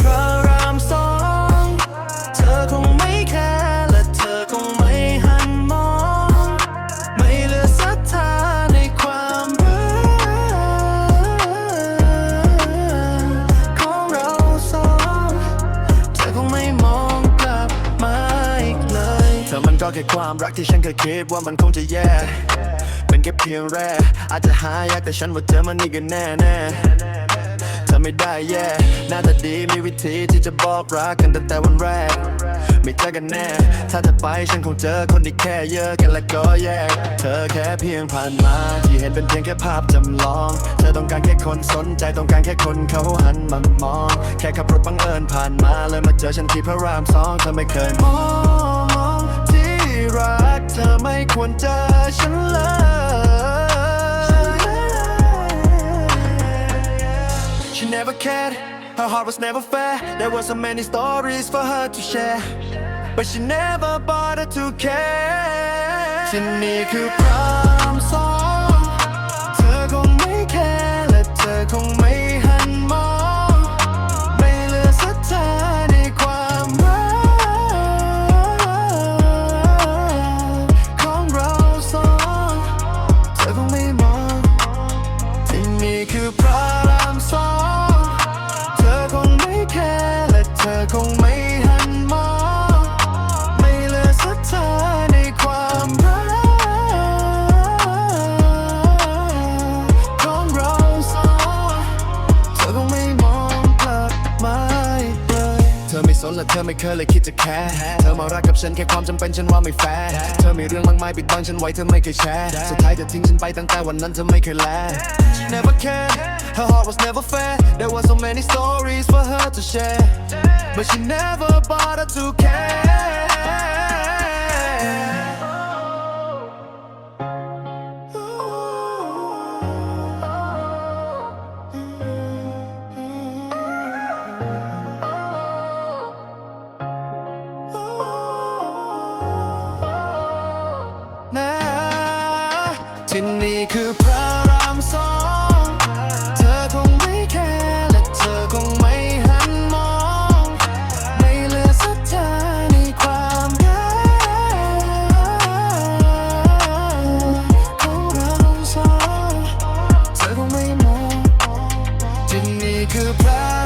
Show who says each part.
Speaker 1: คือพระรามสอง เธอคงไม่แคร์และเธอคงไม่หันมอง ไม่เหลือศรัทธาในความรักของเราสอง เธอคงไม่มองกลับมาอีกเลย เธอมันก็แค่ความรักที่ฉันเคยคิดว่ามันคงจะแย่ เป็นแค่เพียงแรกอาจจะหายากแต่ฉันว่าเธอมันนี่กันแน่แน่ ไม่ได้แย่หน้าตาดีมีวิธีที่จะบอกรักกันตั้งแต่วันแรก ไม่เจอกันแน่ ถ้าเธอไปฉันคงเจอคนที่แค่เยอะกันแล้วก็แยก เธอแค่เพียงผ่านมา ที่เห็นเป็นเพียงแค่ภาพจำลอง เธอต้องการแค่คนสนใจต้องการแค่คนเขาหันมามอง แค่ขับรถบังเอิญผ่านมาเลยมาเจอฉันที่พระรามสองเธอไม่เคยมองที่รัก เธอไม่ควรเจอฉันเลย never cared Her heart was never fair There were so many stories for her to share But she never bothered to care ที่นี่คือพรา ร์แล สนและเธอไม่เคยเลยคิดจะแคร์เธอมารักกับฉันแค่ความจำเป็นฉันว่าไม่แฟร์เธอมีเรื่องมากมายปิดบังฉันไว้เธอไม่เคยแชร์สุดท้ายเธอทิ้งฉันไปตั้งแต่วันนั้นเธอไม่เคยแล She never cared her heart was never fair there were so many stories for her to share but she never bothered to care ที่นี่คือพระรามสองเธอคงไม่แคร์และเธอคงไม่หันมองไม่เหลือศรัทธาในความรักของเราสองเธอคงไม่มองที่นี่คือพระ